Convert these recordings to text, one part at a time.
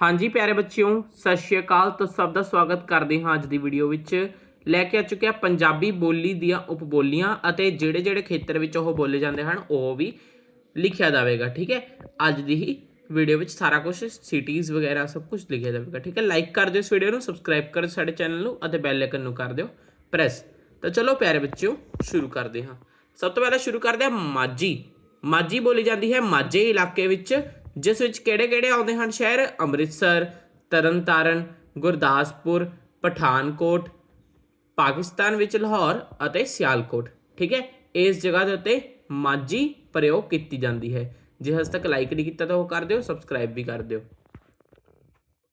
ਹਾਂਜੀ, ਪਿਆਰੇ ਬੱਚਿਓ, ਸਤਿ ਸ਼੍ਰੀ ਅਕਾਲ। ਤੋਂ ਸਭ ਦਾ ਸਵਾਗਤ ਕਰਦੇ ਹਾਂ ਅੱਜ ਦੀ ਵੀਡੀਓ ਵਿੱਚ। ਲੈ ਕੇ ਆ ਚੁੱਕਿਆ ਪੰਜਾਬੀ ਬੋਲੀ ਦੀਆਂ ਉਪਬੋਲੀਆਂ ਅਤੇ ਜਿਹੜੇ ਜਿਹੜੇ ਖੇਤਰ ਵਿੱਚ ਉਹ ਬੋਲੇ ਜਾਂਦੇ ਹਨ, ਉਹ ਵੀ ਲਿਖਿਆ ਜਾਵੇਗਾ, ਠੀਕ ਹੈ? ਅੱਜ ਦੀ ਹੀ ਵੀਡੀਓ ਵਿੱਚ ਸਾਰਾ ਕੁਝ ਸਿਟੀਜ਼ ਵਗੈਰਾ ਸਭ ਕੁਝ ਲਿਖਿਆ ਜਾਵੇਗਾ, ਠੀਕ ਹੈ? ਲਾਈਕ ਕਰ ਦਿਓ ਇਸ ਵੀਡੀਓ ਨੂੰ ਸਬਸਕ੍ਰਾਈਬ ਕਰ ਸਾਡੇ ਚੈਨਲ ਨੂੰ ਅਤੇ ਬੈਲ ਆਈਕਨ ਨੂੰ ਕਰ ਦਿਓ ਪ੍ਰੈਸ ਤਾਂ ਚਲੋ ਪਿਆਰੇ ਬੱਚਿਓ, ਸ਼ੁਰੂ ਕਰਦੇ ਹਾਂ। ਸਭ ਤੋਂ ਪਹਿਲਾਂ ਸ਼ੁਰੂ ਕਰਦੇ ਹਾਂ ਮਾਝੀ। ਮਾਝੀ ਬੋਲੀ ਜਾਂਦੀ ਹੈ ਮਾਝੇ ਇਲਾਕੇ ਵਿੱਚ। ਜਿਸ ਵਿੱਚ ਕਿਹੜੇ-ਕਿਹੜੇ ਆਉਂਦੇ ਹਨ? ਸ਼ਹਿਰ ਅੰਮ੍ਰਿਤਸਰ, ਤਰਨਤਾਰਨ, ਗੁਰਦਾਸਪੁਰ, ਪਠਾਨਕੋਟ, ਪਾਕਿਸਤਾਨ ਵਿੱਚ ਲਾਹੌਰ ਅਤੇ ਸਿਆਲਕੋਟ। ਠੀਕ ਹੈ? ਇਸ ਜਗ੍ਹਾ ਦੇ ਉੱਤੇ ਮਾਝੀ ਪ੍ਰਯੋਗ ਕੀਤੀ ਜਾਂਦੀ ਹੈ। ਜੇ ਹਜੇ ਤੱਕ ਲਾਈਕ ਨਹੀਂ ਕੀਤਾ ਤਾਂ ਉਹ ਕਰ ਦਿਓ ਸਬਸਕ੍ਰਾਈਬ ਵੀ ਕਰ ਦਿਓ।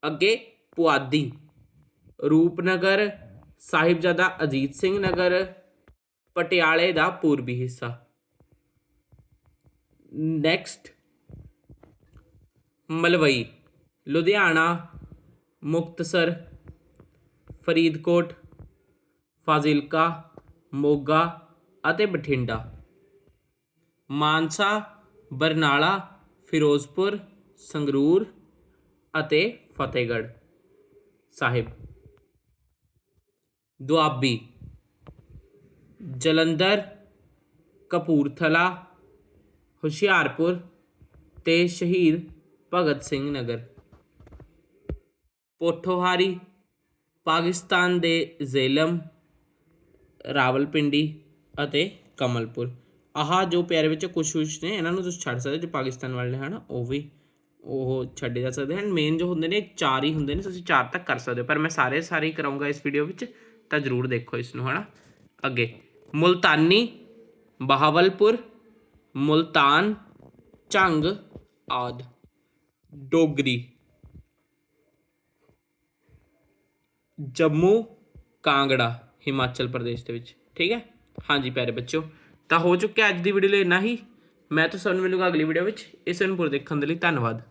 ਅੱਗੇ ਪੁਆਧੀ। ਰੂਪਨਗਰ ਸਾਹਿਬਜ਼ਾਦਾ ਅਜੀਤ ਸਿੰਘ ਨਗਰ, ਪਟਿਆਲੇ ਦਾ ਪੂਰਬੀ ਹਿੱਸਾ। ਨੈਕਸਟ ਮਲਵਈ, ਲੁਧਿਆਣਾ, ਮੁਕਤਸਰ, ਫਰੀਦਕੋਟ, ਫਾਜ਼ਿਲਕਾ, ਮੋਗਾ ਅਤੇ ਬਠਿੰਡਾ। ਮਾਨਸਾ, ਬਰਨਾਲਾ, ਫਿਰੋਜ਼ਪੁਰ, ਸੰਗਰੂਰ ਅਤੇ ਫਤਿਹਗੜ੍ਹ ਸਾਹਿਬ। ਦੁਆਬੀ, ਜਲੰਧਰ, ਕਪੂਰਥਲਾ, ਹੁਸ਼ਿਆਰਪੁਰ ਤੇ ਸ਼ਹੀਦ ਭਗਤ ਸਿੰਘ ਨਗਰ। ਪੋਠੋਹਾਰੀ, ਪਾਕਿਸਤਾਨ ਦੇ ਜ਼ੇਲਮ, ਰਾਵਲਪਿੰਡੀ ਅਤੇ ਕਮਲਪੁਰ। ਆਹ ਜੋ ਪਿਆਰੇ ਵਿੱਚ ਕੁਝ ਕੁਝ ਨੇ, ਇਹਨਾਂ ਨੂੰ ਤੁਸੀਂ ਛੱਡ ਸਕਦੇ ਜੋ ਪਾਕਿਸਤਾਨ ਵਾਲੇ ਹਨ? ਉਹ ਵੀ ਉਹ ਛੱਡੇ ਜਾ ਸਕਦੇ ਹਨ। ਮੇਨ ਜੋ ਹੁੰਦੇ ਨੇ, ਚਾਰ ਹੀ ਹੁੰਦੇ ਨੇ, ਤੁਸੀਂ ਚਾਰ ਤੱਕ ਕਰ ਸਕਦੇ ਹੋ। ਪਰ ਮੈਂ ਸਾਰੇ ਸਾਰੇ ਹੀ ਕਰਾਉਂਗਾ ਇਸ ਵੀਡੀਓ ਵਿੱਚ, ਤਾਂ ਜਰੂਰ ਦੇਖੋ ਇਸ ਨੂੰ, ਹਨਾ? ਅੱਗੇ। ਮੁਲਤਾਨੀ, ਬਹਾਵਲਪੁਰ, ਮੁਲਤਾਨ, ਝੰਗ ਆਦ। ਡੋਗਰੀ। ਜੰਮੂ ਕਾਂਗੜਾ, ਹਿਮਾਚਲ ਪ੍ਰਦੇਸ਼ ਦੇ ਵਿੱਚ, ਠੀਕ ਹੈ? ਹਾਂਜੀ ਪਿਆਰੇ ਬੱਚਿਓ, ਤਾਂ ਹੋ ਚੁੱਕਿਆ ਅੱਜ ਦੀ ਵੀਡੀਓ ਲਈ ਇੰਨਾ ਹੀ। ਮੈਂ ਤਾਂ ਤੁਹਾਨੂੰ ਮਿਲੂੰਗਾ ਅਗਲੀ ਵੀਡੀਓ ਵਿੱਚ। ਇਸ ਨੂੰ ਪੂਰਾ ਦੇਖਣ ਦੇ ਲਈ ਧੰਨਵਾਦ।